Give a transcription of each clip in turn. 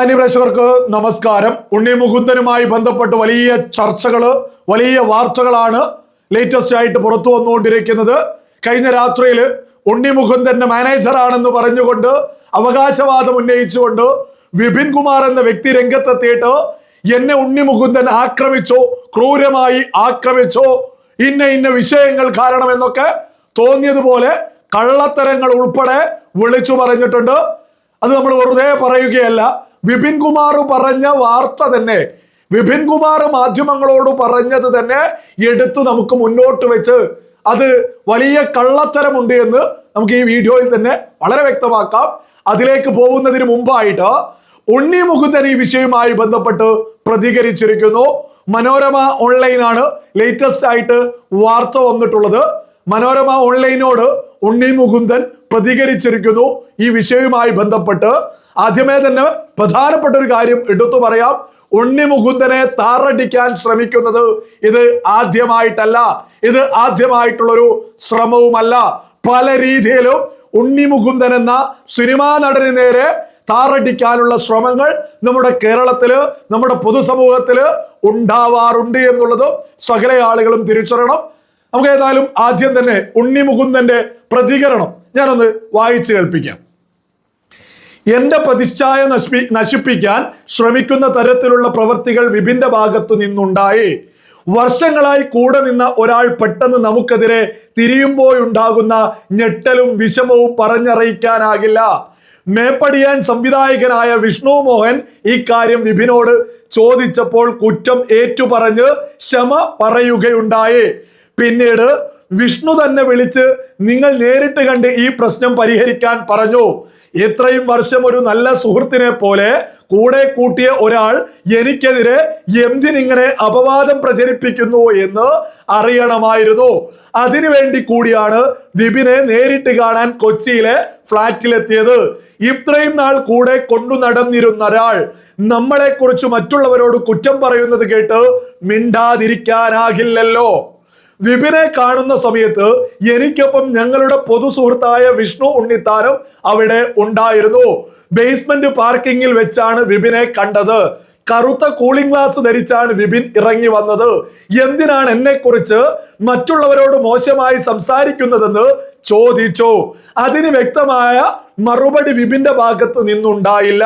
അന്യപ്രേക്ഷകർക്ക് നമസ്കാരം. ഉണ്ണി മുകുന്ദനുമായി ബന്ധപ്പെട്ട് വലിയ ചർച്ചകൾ വലിയ വാർത്തകളാണ് ലേറ്റസ്റ്റ് ആയിട്ട് പുറത്തു വന്നുകൊണ്ടിരിക്കുന്നത്. കഴിഞ്ഞ രാത്രിയിൽ ഉണ്ണി മുകുന്ദന്റെ മാനേജറാണെന്ന് പറഞ്ഞുകൊണ്ട് അവകാശവാദം ഉന്നയിച്ചുകൊണ്ട് വിപിൻ കുമാർ എന്ന വ്യക്തി രംഗത്തെത്തിയിട്ട് എന്നെ ഉണ്ണി മുകുന്ദൻ ആക്രമിച്ചോ ക്രൂരമായി ആക്രമിച്ചോ ഇന്ന ഇന്ന വിഷയങ്ങൾ കാരണം എന്നൊക്കെ തോന്നിയതുപോലെ കള്ളത്തരങ്ങൾ ഉൾപ്പെടെ വിളിച്ചു പറഞ്ഞിട്ടുണ്ട്. അത് നമ്മൾ വെറുതെ പറയുകയല്ല. വിപിൻ കുമാർ പറഞ്ഞ വാർത്ത തന്നെ വിപിൻ കുമാർ മാധ്യമങ്ങളോട് പറഞ്ഞത് തന്നെ എടുത്ത് നമുക്ക് മുന്നോട്ട് വെച്ച് അത് വലിയ കള്ളത്തരമുണ്ട് എന്ന് നമുക്ക് ഈ വീഡിയോയിൽ തന്നെ വളരെ വ്യക്തമാക്കാം. അതിലേക്ക് പോകുന്നതിന് മുമ്പായിട്ട് ഉണ്ണി മുകുന്ദൻ ഈ വിഷയവുമായി ബന്ധപ്പെട്ട് പ്രതികരിച്ചിരിക്കുന്നു. മനോരമ ഓൺലൈനാണ് ലേറ്റസ്റ്റ് ആയിട്ട് വാർത്ത വന്നിട്ടുള്ളത്. മനോരമ ഓൺലൈനോട് ഉണ്ണി മുകുന്ദൻ പ്രതികരിച്ചിരിക്കുന്നു ഈ വിഷയവുമായി ബന്ധപ്പെട്ട്. ആദ്യമേ തന്നെ പ്രധാനപ്പെട്ട ഒരു കാര്യം എടുത്തു പറയാം. ഉണ്ണി മുകുന്ദനെ താറടിക്കാൻ ശ്രമിക്കുന്നത് ഇത് ആദ്യമായിട്ടല്ല. ഇത് ആദ്യമായിട്ടുള്ളൊരു ശ്രമവുമല്ല. പല രീതിയിലും ഉണ്ണി മുകുന്ദൻ എന്ന സിനിമാ നടന് നേരെ താറടിക്കാനുള്ള ശ്രമങ്ങൾ നമ്മുടെ കേരളത്തിൽ നമ്മുടെ പൊതുസമൂഹത്തിൽ ഉണ്ടാവാറുണ്ട് എന്നുള്ളത് സകല ആളുകളും തിരിച്ചറിയണം. നമുക്ക് ഏതായാലും ആദ്യം തന്നെ ഉണ്ണി മുകുന്ദന്റെ പ്രതികരണം ഞാനൊന്ന് വായിച്ചു കേൾപ്പിക്കാം. എന്റെ പ്രതിച്ഛായ നശി നശിപ്പിക്കാൻ ശ്രമിക്കുന്ന തരത്തിലുള്ള പ്രവൃത്തികൾ വിഭിന്റെ ഭാഗത്തു നിന്നുണ്ടായി. വർഷങ്ങളായി കൂടെ നിന്ന ഒരാൾ പെട്ടെന്ന് നമുക്കെതിരെ തിരിയുമ്പോഴുണ്ടാകുന്ന ഞെട്ടലും വിഷമവും പറഞ്ഞറിയിക്കാനാകില്ല. മേപ്പടിയാൻ സംവിധായകനായ വിഷ്ണു മോഹൻ കാര്യം വിപിനോട് ചോദിച്ചപ്പോൾ കുറ്റം ഏറ്റുപറഞ്ഞ് ക്ഷമ പറയുകയുണ്ടായി. പിന്നീട് വിഷ്ണു തന്നെ വിളിച്ച് നിങ്ങൾ നേരിട്ട് കണ്ട് ഈ പ്രശ്നം പരിഹരിക്കാൻ പറഞ്ഞു. ഇത്രയും വർഷം ഒരു നല്ല സുഹൃത്തിനെ പോലെ കൂടെ കൂട്ടിയ ഒരാൾ എനിക്കെതിരെ എന്തിനിങ്ങനെ അപവാദം പ്രചരിപ്പിക്കുന്നു എന്ന് അറിയണമായിരുന്നു. അതിനുവേണ്ടി കൂടിയാണ് വിപിനെ നേരിട്ട് കാണാൻ കൊച്ചിയിലെ ഫ്ളാറ്റിലെത്തിയത്. ഇത്രയും നാൾ കൂടെ കൊണ്ടു നടന്നിരുന്ന ഒരാൾ നമ്മളെ കുറിച്ച് മറ്റുള്ളവരോട് കുറ്റം പറയുന്നത് കേട്ട് മിണ്ടാതിരിക്കാനാകില്ലല്ലോ. വിപിനെ കാണുന്ന സമയത്ത് എനിക്കൊപ്പം ഞങ്ങളുടെ പൊതു സുഹൃത്തായ വിഷ്ണു ഉണ്ണിത്താരം അവിടെ ഉണ്ടായിരുന്നു. ബേസ്മെന്റ് പാർക്കിങ്ങിൽ വെച്ചാണ് വിപിനെ കണ്ടത്. കറുത്ത കൂളിംഗ് ഗ്ലാസ് ധരിച്ചാണ് വിപിൻ ഇറങ്ങി വന്നത്. എന്തിനാണ് എന്നെ കുറിച്ച് മറ്റുള്ളവരോട് മോശമായി സംസാരിക്കുന്നതെന്ന് ചോദിച്ചു. അതിന് വ്യക്തമായ മറുപടി വിപിന്റെ ഭാഗത്ത് നിന്നുണ്ടായില്ല.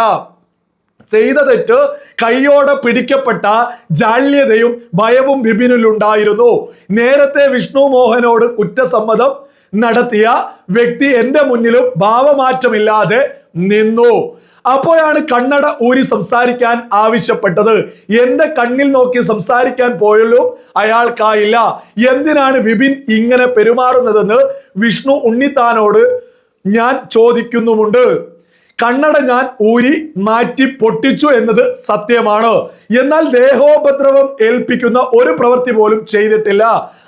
ചെയ്ത തെറ്റ് കൈയോടെ പിടിക്കപ്പെട്ട ജാള്യതയും ഭയവും ബിപിനിലുണ്ടായിരുന്നു നേരത്തെ വിഷ്ണു മോഹനോട് കുറ്റസമ്മതം നടത്തിയ വ്യക്തി എന്റെ മുന്നിലും ഭാവമാറ്റമില്ലാതെ നിന്നു. അപ്പോഴാണ് കണ്ണട ഊരി സംസാരിക്കാൻ ആവശ്യപ്പെട്ടത്. എന്റെ കണ്ണിൽ നോക്കി സംസാരിക്കാൻ പോയല്ലോ അയാൾക്കായില്ല. എന്തിനാണ് വിപിൻ ഇങ്ങനെ പെരുമാറുന്നതെന്ന് വിഷ്ണു ഉണ്ണിത്താനോട് ഞാൻ ചോദിക്കുന്നുമുണ്ട്. കണ്ണട ഞാൻ ഊരി മാറ്റി പൊട്ടിച്ചു എന്നത് സത്യമാണ്. എന്നാൽ ദേഹോപദ്രവം ഏൽപ്പിക്കുന്ന ഒരു പ്രവൃത്തി പോലും ചെയ്തിട്ടില്ല.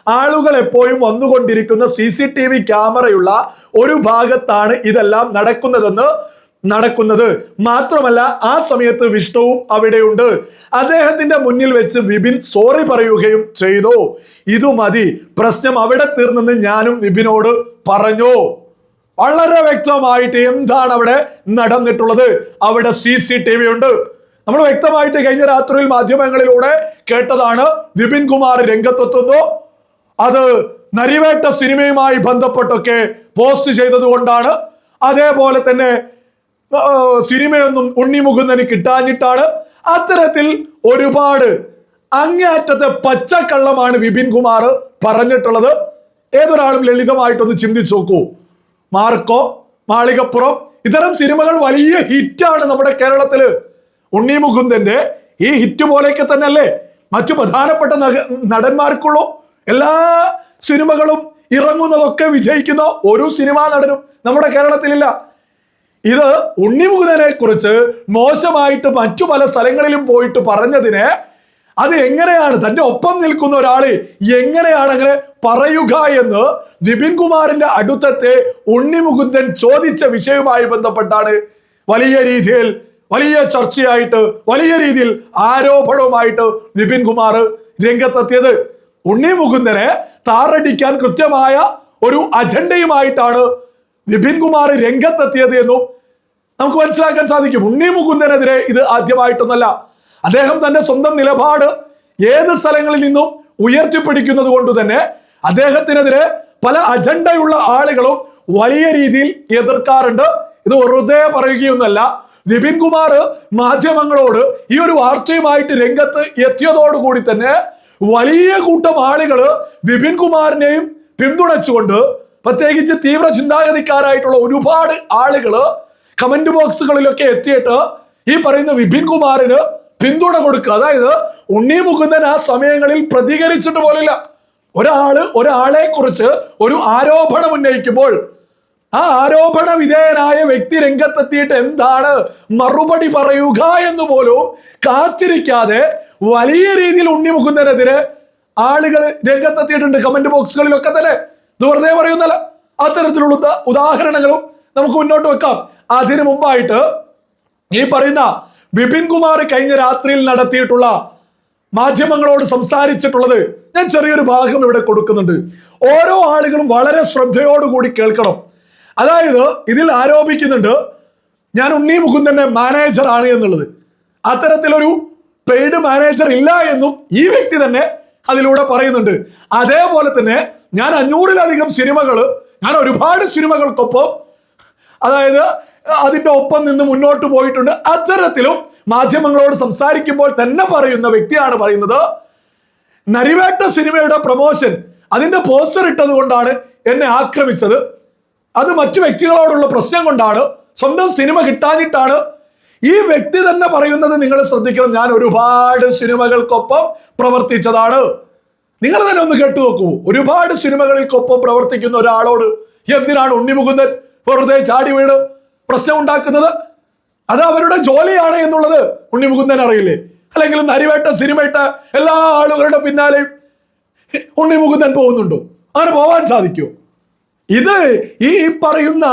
ആളുകൾ എപ്പോഴും വന്നുകൊണ്ടിരിക്കുന്ന സി സി ടി വി ക്യാമറയുള്ള ഒരു ഭാഗത്താണ് ഇതെല്ലാം നടക്കുന്നതെന്ന് നടക്കുന്നത്. മാത്രമല്ല ആ സമയത്ത് വിഷ്ണുവും അവിടെയുണ്ട്. അദ്ദേഹത്തിന്റെ മുന്നിൽ വെച്ച് വിപിൻ സോറി പറയുകയും ചെയ്തു. ഇതു മതി. പ്രശ്നം അവിടെ തീർന്നെന്ന് ഞാനും വിപിനോട് പറഞ്ഞു. വളരെ വ്യക്തമായിട്ട് എന്താണ് അവിടെ നടന്നിട്ടുള്ളത്? അവിടെ സി സി ടി വി ഉണ്ട്. നമ്മൾ വ്യക്തമായിട്ട് കഴിഞ്ഞ രാത്രിയിൽ മാധ്യമങ്ങളിലൂടെ കേട്ടതാണ് വിപിൻ കുമാർ രംഗത്തെത്തുന്നു. അത് നരിവേട്ട സിനിമയുമായി ബന്ധപ്പെട്ടൊക്കെ പോസ്റ്റ് ചെയ്തതുകൊണ്ടാണ്. അതേപോലെ തന്നെ സിനിമയൊന്നും ഉണ്ണിമുകുന്ദന് കിട്ടാഞ്ഞിട്ടാണ്. അത്തരത്തിൽ ഒരുപാട് അങ്ങേയറ്റത്തെ പച്ചക്കള്ളമാണ് വിപിൻ കുമാർ പറഞ്ഞിട്ടുള്ളത്. ഏതൊരാളും ലളിതമായിട്ടൊന്ന് ചിന്തിച്ചു നോക്കൂ. മാർക്കോ മാളികപ്പുറം ഇത്തരം സിനിമകൾ വലിയ ഹിറ്റാണ് നമ്മുടെ കേരളത്തിൽ. ഉണ്ണി മുകുന്ദന്റെ ഈ ഹിറ്റ് പോലെയൊക്കെ തന്നെ അല്ലേ മറ്റു പ്രധാനപ്പെട്ട നടന്മാർക്കുള്ളൂ. എല്ലാ സിനിമകളും ഇറങ്ങുന്നതൊക്കെ വിജയിക്കുന്ന ഒരു സിനിമാ നടനും നമ്മുടെ കേരളത്തിലില്ല. ഇത് ഉണ്ണിമുകുന്ദനെ കുറിച്ച് മോശമായിട്ട് മറ്റു പല സ്ഥലങ്ങളിലും പോയിട്ട് പറഞ്ഞതിന് അത് എങ്ങനെയാണ്? തന്റെ ഒപ്പം നിൽക്കുന്ന ഒരാൾ എങ്ങനെയാണ് അങ്ങനെ പറയുക എന്ന് വിപിൻ കുമാറിന്റെ അടുത്തത്തെ ഉണ്ണിമുകുന്ദൻ ചോദിച്ച വിഷയവുമായി ബന്ധപ്പെട്ടാണ് വലിയ രീതിയിൽ വലിയ ചർച്ചയായിട്ട് വലിയ രീതിയിൽ ആരോപണവുമായിട്ട് വിപിൻ കുമാർ രംഗത്തെത്തിയത്. ഉണ്ണി മുകുന്ദനെ താറടിക്കാൻ കൃത്യമായ ഒരു അജണ്ടയുമായിട്ടാണ് വിപിൻ കുമാർ രംഗത്തെത്തിയത് എന്നും നമുക്ക് മനസ്സിലാക്കാൻ സാധിക്കും. ഉണ്ണിമുകുന്ദനെതിരെ ഇത് ആദ്യമായിട്ടൊന്നല്ല. അദ്ദേഹം തന്റെ സ്വന്തം നിലപാട് ഏത് സ്ഥലങ്ങളിൽ നിന്നും ഉയർത്തിപ്പിടിക്കുന്നത് കൊണ്ട് തന്നെ അദ്ദേഹത്തിനെതിരെ പല അജണ്ടയുള്ള ആളുകളും വലിയ രീതിയിൽ എതിർക്കാറുണ്ട്. ഇത് വെറുതെ പറയുകയൊന്നല്ല വിപിൻ കുമാർ മാധ്യമങ്ങളോട് ഈ ഒരു വാർത്തയുമായിട്ട് രംഗത്ത് എത്തിയതോടുകൂടി തന്നെ വലിയ കൂട്ടം ആളുകൾ വിപിൻ കുമാറിനെയും പിന്തുണച്ചുകൊണ്ട് പ്രത്യേകിച്ച് തീവ്ര ചിന്താഗതിക്കാരായിട്ടുള്ള ഒരുപാട് ആളുകൾ കമന്റ് ബോക്സുകളിലൊക്കെ എത്തിയിട്ട് ഈ പറയുന്ന വിപിൻ കുമാറിന് പിന്തുണ കൊടുക്കുക. അതായത് ഉണ്ണി മുകുന്ദൻ ആ സമയങ്ങളിൽ പ്രതികരിച്ചിട്ട് പോലില്ല. ഒരാൾ ഒരാളെ കുറിച്ച് ഒരു ആരോപണം ഉന്നയിക്കുമ്പോൾ ആ ആരോപണ വിധേയനായ വ്യക്തി രംഗത്തെത്തിയിട്ട് എന്താണ് മറുപടി പറയുക എന്ന് പോലും കാത്തിരിക്കാതെ വലിയ രീതിയിൽ ഉണ്ണി മുകുന്ദനെതിരെ ആളുകൾ രംഗത്തെത്തിയിട്ടുണ്ട്. കമന്റ് ബോക്സുകളിലൊക്കെ തന്നെ. ഇത് വെറുതെ പറയുന്നല്ല അത്തരത്തിലുള്ള ഉദാഹരണങ്ങളും നമുക്ക് മുന്നോട്ട് വെക്കാം. അതിനു മുമ്പായിട്ട് ഈ പറയുന്ന വിപിൻ കുമാർ കഴിഞ്ഞ രാത്രിയിൽ നടത്തിയിട്ടുള്ള മാധ്യമങ്ങളോട് സംസാരിച്ചിട്ടുള്ളത് ഞാൻ ചെറിയൊരു ഭാഗം ഇവിടെ കൊടുക്കുന്നുണ്ട്. ഓരോ ആളുകളും വളരെ ശ്രദ്ധയോടുകൂടി കേൾക്കണം. അതായത് ഇതിൽ ആരോപിക്കുന്നുണ്ട് ഞാൻ ഉണ്ണി മുകുന്ദന്റെ മാനേജർ ആണ് എന്നുള്ളത്. അത്തരത്തിലൊരു പെയ്ഡ് മാനേജർ ഇല്ല എന്നും ഈ വ്യക്തി തന്നെ അതിലൂടെ പറയുന്നുണ്ട്. അതേപോലെ തന്നെ ഞാൻ അഞ്ഞൂറിലധികം സിനിമകൾ ഞാൻ ഒരുപാട് സിനിമകൾക്കൊപ്പം അതായത് അതിന്റെ ഒപ്പം നിന്ന് മുന്നോട്ട് പോയിട്ടുണ്ട്. അത്തരത്തിലും മാധ്യമങ്ങളോട് സംസാരിക്കുമ്പോൾ തന്നെ പറയുന്ന വ്യക്തിയാണ് പറയുന്നത് നരിവേട്ട സിനിമയുടെ പ്രൊമോഷൻ അതിന്റെ പോസ്റ്റർ ഇട്ടത് കൊണ്ടാണ് എന്നെ ആക്രമിച്ചത്. അത് മറ്റു വ്യക്തികളോടുള്ള പ്രശ്നം കൊണ്ടാണ് സ്വന്തം സിനിമ കിട്ടാഞ്ഞിട്ടാണ്. ഈ വ്യക്തി തന്നെ പറയുന്നത് നിങ്ങൾ ശ്രദ്ധിക്കണം ഞാൻ ഒരുപാട് സിനിമകൾക്കൊപ്പം പ്രവർത്തിച്ചതാണ്. നിങ്ങൾ തന്നെ ഒന്ന് കേട്ടു നോക്കൂ. ഒരുപാട് സിനിമകൾക്കൊപ്പം പ്രവർത്തിക്കുന്ന ഒരാളോട് എന്തിനാണ് ഉണ്ണിമുകുന്ദൻ വെറുതെ ചാടി വീട് പ്രശ്നം ഉണ്ടാക്കുന്നത് അത് അവരുടെ ജോലിയാണ് എന്നുള്ളത് ഉണ്ണിമുകുന്ദൻ അറിയില്ലേ? അല്ലെങ്കിൽ നരിവേട്ട സിനിമയിട്ട എല്ലാ ആളുകളുടെ പിന്നാലെയും ഉണ്ണിമുകുന്ദൻ പോകുന്നുണ്ടോ? അങ്ങനെ പോവാൻ സാധിക്കുമോ? ഇത് ഈ പറയുന്ന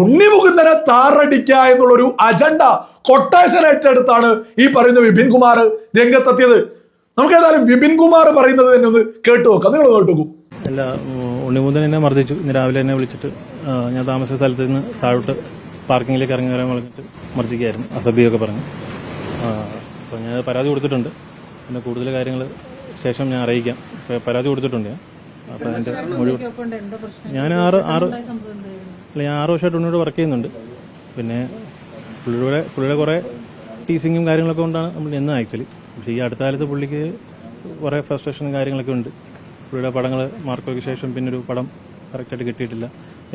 ഉണ്ണിമുകുന്ദനെ താറടിക്കുക എന്നുള്ളൊരു അജണ്ട കൊട്ടേഷൻ ഏറ്റെടുത്താണ് ഈ പറയുന്ന വിപിൻ കുമാർ രംഗത്തെത്തിയത്. നമുക്ക് ഏതായാലും വിപിൻ കുമാർ പറയുന്നത് തന്നെ ഒന്ന് കേട്ടു നോക്കാം. നിങ്ങൾ കേട്ടു അല്ല ഉണ്ണിമുകുന്ദൻ എന്നെ മർദ്ദിച്ചു. ഇന്ന് രാവിലെ എന്നെ വിളിച്ചിട്ട് ഞാൻ താമസിച്ച സ്ഥലത്ത് നിന്ന് താഴോട്ട് പാർക്കിങ്ങിലേക്ക് ഇറങ്ങി വരാൻ പറഞ്ഞിട്ട് മർദ്ദിക്കുകയായിരുന്നു. അസഭ്യമൊക്കെ പറഞ്ഞു. അപ്പോൾ ഞാൻ പരാതി കൊടുത്തിട്ടുണ്ട്. പിന്നെ കൂടുതൽ കാര്യങ്ങൾ ശേഷം ഞാൻ അറിയിക്കാം. പരാതി കൊടുത്തിട്ടുണ്ട് ഞാൻ. അപ്പോൾ എന്റെ മുഴുവൻ ഞാൻ ആറ് ആറ് അല്ല ഞാൻ ആറ് വർഷമായിട്ട് ഉണ്ണിയോട് വർക്ക് ചെയ്യുന്നുണ്ട്. പിന്നെ പുള്ളിയുടെ പുള്ളിയുടെ കുറേ ടീസിങ്ങും കാര്യങ്ങളൊക്കെ കൊണ്ടാണ് നമ്മൾ നിന്ന് ആക്ച്വലി പക്ഷേ ഈ അടുത്ത കാലത്ത് പുള്ളിക്ക് കുറേ ഫ്രസ്ട്രേഷനും കാര്യങ്ങളൊക്കെ ഉണ്ട്. പുള്ളിയുടെ പടങ്ങൾ മാർക്കോയ്ക്ക് ശേഷം പിന്നൊരു പടം കറക്റ്റായിട്ട് കിട്ടിയിട്ടില്ല.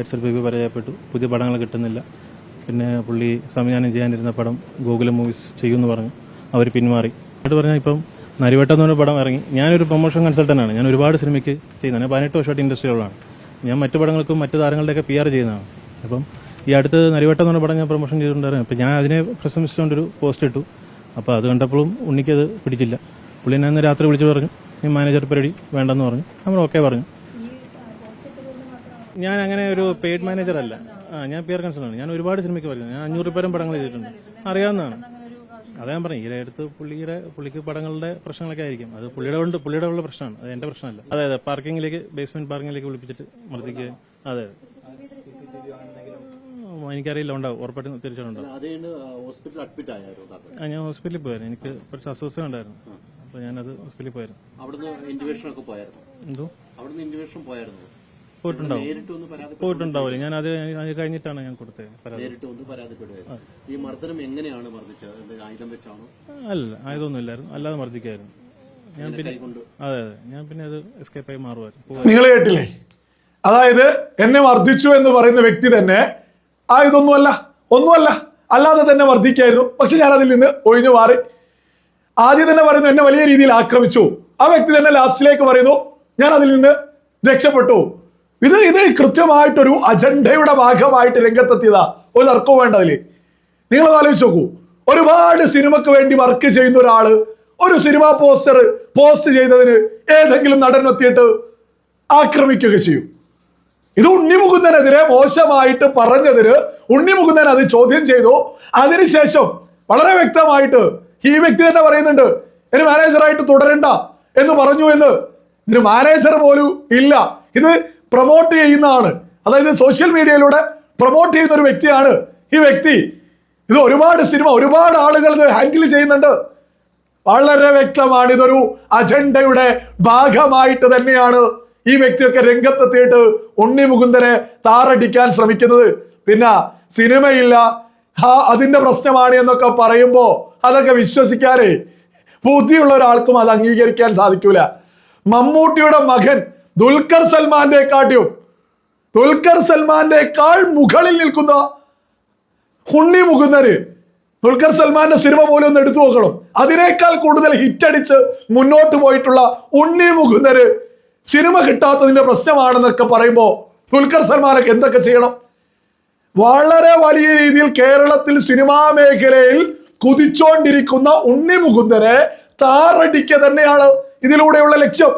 എക്സൽ ബേബി പരാജയപ്പെട്ടു. പുതിയ പടങ്ങൾ കിട്ടുന്നില്ല. പിന്നെ പുള്ളി സംവിധാനം ചെയ്യാനിരുന്ന പടം ഗോകുലം മൂവീസ് ചെയ്യുമെന്ന് പറഞ്ഞു. അവർ പിന്മാറി. എന്നിട്ട് പറഞ്ഞാൽ ഇപ്പം നരിവട്ടം എന്ന് പറഞ്ഞ പടം ഇറങ്ങി. ഞാനൊരു പ്രൊമോഷൻ കൺസൾട്ടന്റാണ് ഞാൻ ഒരുപാട് സിനിമയ്ക്ക് ചെയ്യുന്നതാണ് ഞാൻ പതിനെട്ട് വർഷമായിട്ട് ഇൻഡസ്ട്രിയിലുള്ളതാണ് ഞാൻ മറ്റു പടങ്ങൾക്കും മറ്റു താരങ്ങളുടെയൊക്കെ പി ആർ ചെയ്യുന്നതാണ്. അപ്പം ഈ അടുത്ത് നരിവട്ടം എന്ന് പറഞ്ഞ പടം ഞാൻ പ്രൊമോഷൻ ചെയ്തിട്ടുണ്ടായിരുന്നു അപ്പം ഞാൻ അതിനെ പ്രശംസിച്ചുകൊണ്ടൊരു പോസ്റ്റ് ഇട്ടു. അപ്പോൾ അത് കണ്ടപ്പോഴും ഉണ്ണിക്കത് പിടിച്ചില്ല. പുള്ളി ഞാൻ ഇന്ന് രാത്രി വിളിച്ചു പറഞ്ഞു ഈ മാനേജർ പരിപാടി വേണ്ടെന്ന് പറഞ്ഞു. നമ്മൾ ഓക്കെ പറഞ്ഞു. ഞാൻ അങ്ങനെ ഒരു പെയ്ഡ് മാനേജർ അല്ല. ആ ഞാൻ പി ആർ ഞാൻ ഒരുപാട് സിനിമയ്ക്ക് പറയുന്നത് ഞാൻ അഞ്ഞൂറ് പേരും പടങ്ങൾ ചെയ്തിട്ടുണ്ട്. അറിയാവുന്നതാണ്. അതാ ഞാൻ പറഞ്ഞു ഈ അടുത്ത് പുള്ളിയുടെ പുള്ളിക്ക് പടങ്ങളുടെ പ്രശ്നങ്ങളൊക്കെ ആയിരിക്കും. അത് പുള്ളിയുടെ കൊണ്ട് പുള്ളിയുടെ ഉള്ള പ്രശ്നമാണ്. അത് എന്റെ പ്രശ്നമല്ല. അതെ അതെ പാർക്കിങ്ങിലേക്ക് ബേസ്മെന്റ് പാർക്കിങ്ങിലേക്ക് വിളിപ്പിച്ചിട്ട് മർദ്ദിക്കുക. അതെ എനിക്കറിയില്ല ഉണ്ടാവും. ഉറപ്പായിട്ടും തിരിച്ചുണ്ടാവും ആയിരുന്നു ഞാൻ ഹോസ്പിറ്റലിൽ പോയായിരുന്നു. എനിക്ക് കുറച്ച് അസ്വസ്ഥ ഉണ്ടായിരുന്നു. അപ്പൊ ഞാനത് ഹോസ്പിറ്റലിൽ പോയായിരുന്നു. എന്തോ? അവിടുന്ന് ഇന്റിമേഷൻ പോയായിരുന്നു. പോയിട്ടുണ്ടാവും. പോയിട്ടുണ്ടാവില്ല. ഞാൻ അത് കഴിഞ്ഞിട്ടാണ് ഞാൻ കൊടുത്തത് പരാതി. ഈ മർദ്ദനം എങ്ങനെയാണ് മർദ്ദിച്ചത്? ആയുധം വെച്ചാണോ? അല്ല ആയതൊന്നും ഇല്ലായിരുന്നു അല്ലാതെ മർദ്ദിക്കായിരുന്നു. ഞാൻ പിന്നെ അതെ അതെ. ഞാൻ പിന്നെ അത് എസ്കേപ്പ് ആയി മാറുമായിരുന്നു. നിങ്ങൾ കേട്ടില്ലേ? അതായത് എന്നെ മർദ്ദിച്ചു എന്ന് പറയുന്ന വ്യക്തി തന്നെ ആ ഇതൊന്നുമല്ല ഒന്നുമല്ല. അല്ലാതെ തന്നെ വർദ്ധിക്കായിരുന്നു പക്ഷെ ഞാൻ അതിൽ നിന്ന് ഒഴിഞ്ഞു മാറി. ആദ്യം തന്നെ പറയുന്നു എന്നെ വലിയ രീതിയിൽ ആക്രമിച്ചു. ആ വ്യക്തി തന്നെ ലാസ്റ്റിലേക്ക് പറയുന്നു ഞാൻ അതിൽ നിന്ന് രക്ഷപ്പെട്ടു. ഇത് ഇത് കൃത്യമായിട്ടൊരു അജണ്ടയുടെ ഭാഗമായിട്ട് രംഗത്തെത്തിയതാ. ഒരു തർക്കവും വേണ്ടതില്ലേ നിങ്ങൾ ആലോചിച്ച് നോക്കൂ. ഒരുപാട് സിനിമക്ക് വേണ്ടി വർക്ക് ചെയ്യുന്ന ഒരാൾ ഒരു സിനിമ പോസ്റ്റർ പോസ്റ്റ് ചെയ്തതിന് ഏതെങ്കിലും നടൻ എത്തിയിട്ട് ആക്രമിക്കുക ചെയ്യും. ഇത് ഉണ്ണിമുകുന്ദനെതിരെ മോശമായിട്ട് പറഞ്ഞതിന് ഉണ്ണിമുകുന്ദൻ അത് ചോദ്യം ചെയ്തു. അതിനുശേഷം വളരെ വ്യക്തമായിട്ട് ഈ വ്യക്തി തന്നെ പറയുന്നുണ്ട് ഇനി മാനേജറായിട്ട് തുടരണ്ട എന്ന് പറഞ്ഞു എന്ന്. ഇതിന് മാനേജർ പോലും ഇല്ല. ഇത് പ്രൊമോട്ട് ചെയ്യുന്നതാണ്. അതായത് സോഷ്യൽ മീഡിയയിലൂടെ പ്രൊമോട്ട് ചെയ്യുന്ന ഒരു വ്യക്തിയാണ് ഈ വ്യക്തി. ഇത് ഒരുപാട് സിനിമ ഒരുപാട് ആളുകൾ ഇത് ഹാൻഡിൽ ചെയ്യുന്നുണ്ട്. വളരെ വ്യക്തമാണ് ഇതൊരു അജണ്ടയുടെ ഭാഗമായിട്ട് തന്നെയാണ് ഈ വ്യക്തിയൊക്കെ രംഗത്തെത്തിയിട്ട് ഉണ്ണി മുകുന്ദനെ താറടിക്കാൻ ശ്രമിക്കുന്നത്. പിന്നെ സിനിമയില്ല ആ അതിന്റെ പ്രശ്നമാണ് എന്നൊക്കെ പറയുമ്പോ അതൊക്കെ വിശ്വസിക്കാനേ ബുദ്ധിയുള്ള ഒരാൾക്കും അത് അംഗീകരിക്കാൻ സാധിക്കൂല. മമ്മൂട്ടിയുടെ മകൻ ദുൽഖർ സൽമാന്റെ കാട്ടിയും ദുൽഖർ സൽമാന്റെക്കാൾ മുകളിൽ നിൽക്കുന്ന ഹുണ്ണി മുകുന്നര് ദുൽഖർ സൽമാന്റെ സിനിമ പോലും ഒന്ന് എടുത്തു നോക്കണം. അതിനേക്കാൾ കൂടുതൽ ഹിറ്റടിച്ച് മുന്നോട്ട് പോയിട്ടുള്ള ഉണ്ണി മുകുന്നര് സിനിമ കിട്ടാത്തതിന്റെ പ്രശ്നമാണെന്നൊക്കെ പറയുമ്പോ ദുൽഖർ സൽമാനൊക്കെ എന്തൊക്കെ ചെയ്യണം? വളരെ വലിയ രീതിയിൽ കേരളത്തിൽ സിനിമാ മേഖലയിൽ കുതിച്ചോണ്ടിരിക്കുന്ന ഉണ്ണി മുകുന്ദരെ താറടിക്കുക തന്നെയാണ് ഇതിലൂടെയുള്ള ലക്ഷ്യം.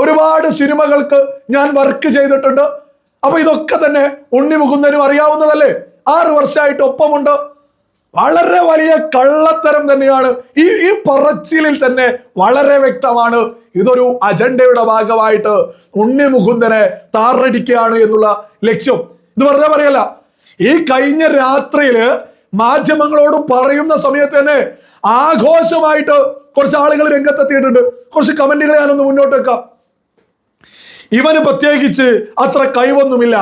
ഒരുപാട് സിനിമകൾക്ക് ഞാൻ വർക്ക് ചെയ്തിട്ടുണ്ട്. അപ്പൊ ഇതൊക്കെ തന്നെ ഉണ്ണിമുകുന്ദനും അറിയാവുന്നതല്ലേ? ആറ് വർഷമായിട്ട് ഒപ്പമുണ്ട്. വളരെ വലിയ കള്ളത്തരം തന്നെയാണ്. ഈ ഈ പറച്ചിലിൽ തന്നെ വളരെ വ്യക്തമാണ്. ഇതൊരു അജണ്ടയുടെ ഭാഗമായിട്ട് ഉണ്ണി മുകുന്ദനെ താറടിക്കുകയാണ് എന്നുള്ള ലക്ഷ്യം. ഇത് വെറുതെ പറയല്ല. ഈ കഴിഞ്ഞ രാത്രിയിൽ മാധ്യമങ്ങളോട് പറയുന്ന സമയത്ത് തന്നെ ആഘോഷമായിട്ട് കുറച്ച് ആളുകൾ രംഗത്തെത്തിയിട്ടുണ്ട്. കുറച്ച് കമന്റുകൾ ഞാനൊന്ന് മുന്നോട്ട് വെക്കാം ഇവന് പ്രത്യേകിച്ച് അത്ര കഴിവൊന്നുമില്ല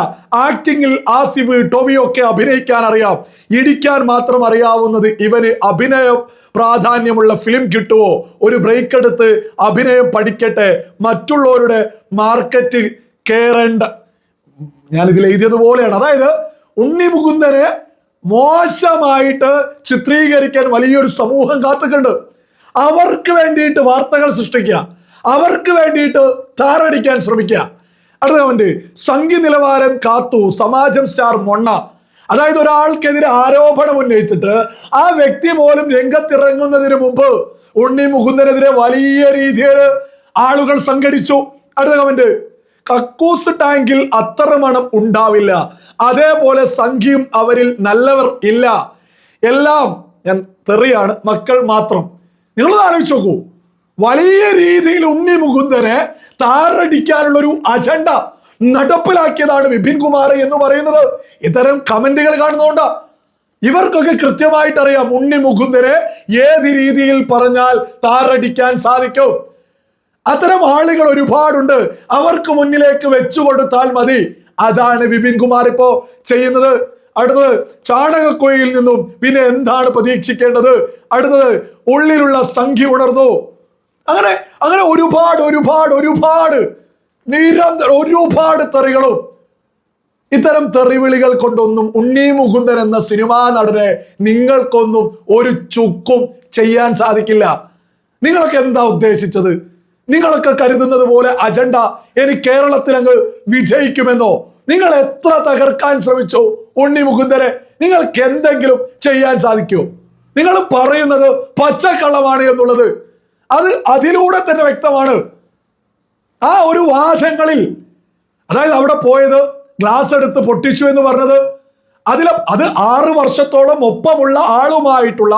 ആക്ടിങ്ങിൽ ആസിഫ് ടൊവിയോ അഭിനയിക്കാൻ അറിയാം. ഇടിക്കാൻ മാത്രം അറിയാവുന്നത് ഇവന് അഭിനയം പ്രാധാന്യമുള്ള ഫിലിം കിട്ടുമോ ഒരു ബ്രേക്ക് എടുത്ത് അഭിനയം പഠിക്കട്ടെ. മറ്റുള്ളവരുടെ മാർക്കറ്റ് കയറേണ്ട ഇതിൽ എഴുതിയതുപോലെയാണ് അതായത് ഉണ്ണി മുകുന്ദനെ മോശമായിട്ട് ചിത്രീകരിക്കാൻ വലിയൊരു സമൂഹം കാത്തുക്കുണ്ട് അവർക്ക് വേണ്ടിയിട്ട് വാർത്തകൾ സൃഷ്ടിക്കുക. അവർക്ക് വേണ്ടിയിട്ട് താറടിക്കാൻ ശ്രമിക്കുക. അടുത്ത കമന്റ് സംഖ്യ നിലവാരം കാത്തു സമാജം സ്റ്റാർ മൊണ്ണ. അതായത് ഒരാൾക്കെതിരെ ആരോപണം ഉന്നയിച്ചിട്ട് ആ വ്യക്തി പോലും രംഗത്തിറങ്ങുന്നതിന് മുമ്പ് ഉണ്ണി മുകുന്ദനെതിരെ വലിയ രീതിയിൽ ആളുകൾ സംഘടിച്ചു. അടുത്ത കമന്റ് കക്കൂസ് ടാങ്കിൽ അത്ര മണം ഉണ്ടാവില്ല. അതേപോലെ സംഖ്യയും അവരിൽ നല്ലവർ ഇല്ല. എല്ലാം ഞാൻ തെറിയാണ് മക്കൾ മാത്രം. നിങ്ങളത് ആലോചിച്ച് നോക്കൂ. വലിയ രീതിയിൽ ഉണ്ണി മുകുന്ദനെ താറടിക്കാനുള്ള ഒരു അജണ്ട നടപ്പിലാക്കിയതാണ് വിപിൻ കുമാർ എന്ന് പറയുന്നത്. ഇത്തരം കമന്റുകൾ കാണുന്നതുകൊണ്ട്. ഇവർക്കൊക്കെ കൃത്യമായിട്ട് അറിയാം ഉണ്ണി മുകുന്ദനെ ഏത് രീതിയിൽ പറഞ്ഞാൽ താറടിക്കാൻ സാധിക്കും. അത്തരം ആളുകൾ ഒരുപാടുണ്ട്. അവർക്ക് മുന്നിലേക്ക് വെച്ചു കൊടുത്താൽ മതി. അതാണ് വിപിൻ കുമാർ ഇപ്പോ ചെയ്യുന്നത്. അടുത്തത് ചാണകക്കോയിൽ നിന്നും പിന്നെ എന്താണ് പ്രതീക്ഷിക്കേണ്ടത്? അടുത്തത് ഉള്ളിലുള്ള സംഖ്യ ഉണർന്നു. അങ്ങനെ അങ്ങനെ ഒരുപാട് ഒരുപാട് ഒരുപാട് നിരന്തരം ഒരുപാട് തെറികളും ഇത്തരം തെറിവിളികൾ കൊണ്ടൊന്നും ഉണ്ണി മുകുന്ദൻ എന്ന സിനിമാ നടനെ നിങ്ങൾക്കൊന്നും ഒരു ചുക്കും ചെയ്യാൻ സാധിക്കില്ല. നിങ്ങളൊക്കെ എന്താ ഉദ്ദേശിച്ചത്? നിങ്ങളൊക്കെ കരുതുന്നത് പോലെ അജണ്ട ഇനി കേരളത്തിൽ അങ്ങ് വിജയിക്കുമെന്നോ? നിങ്ങൾ എത്ര തകർക്കാൻ ശ്രമിച്ചോ ഉണ്ണി മുകുന്ദനെ? നിങ്ങൾക്ക് എന്തെങ്കിലും ചെയ്യാൻ സാധിക്കുമോ നിങ്ങൾ പറയുന്നത് പച്ചക്കള്ളമാണ് എന്നുള്ളത്. അത് അതിലൂടെ തന്നെ വ്യക്തമാണ്. ആ ഒരു വാദങ്ങളിൽ അതായത് അവിടെ പോയത് ഗ്ലാസ് എടുത്ത് പൊട്ടിച്ചു എന്ന് പറഞ്ഞത് അതിൽ അത് ആറ് വർഷത്തോളം ഒപ്പമുള്ള ആളുമായിട്ടുള്ള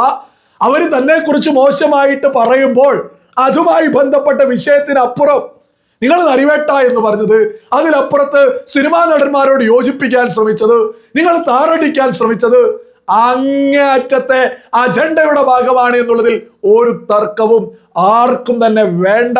അവർ തന്നെ കുറിച്ച് മോശമായിട്ട് പറയുമ്പോൾ അതുമായി ബന്ധപ്പെട്ട വിഷയത്തിനപ്പുറം നിങ്ങൾ നരിവേട്ട എന്ന് പറഞ്ഞത് അതിലപ്പുറത്ത് സിനിമാ നടന്മാരോട് യോജിപ്പിക്കാൻ ശ്രമിച്ചത് നിങ്ങൾ താറടിക്കാൻ ശ്രമിച്ചത് അങ്ങേയറ്റത്തെ അജണ്ടയുടെ ഭാഗമാണ് എന്നുള്ളതിൽ ഒരു തർക്കവും ആർക്കും തന്നെ വേണ്ട.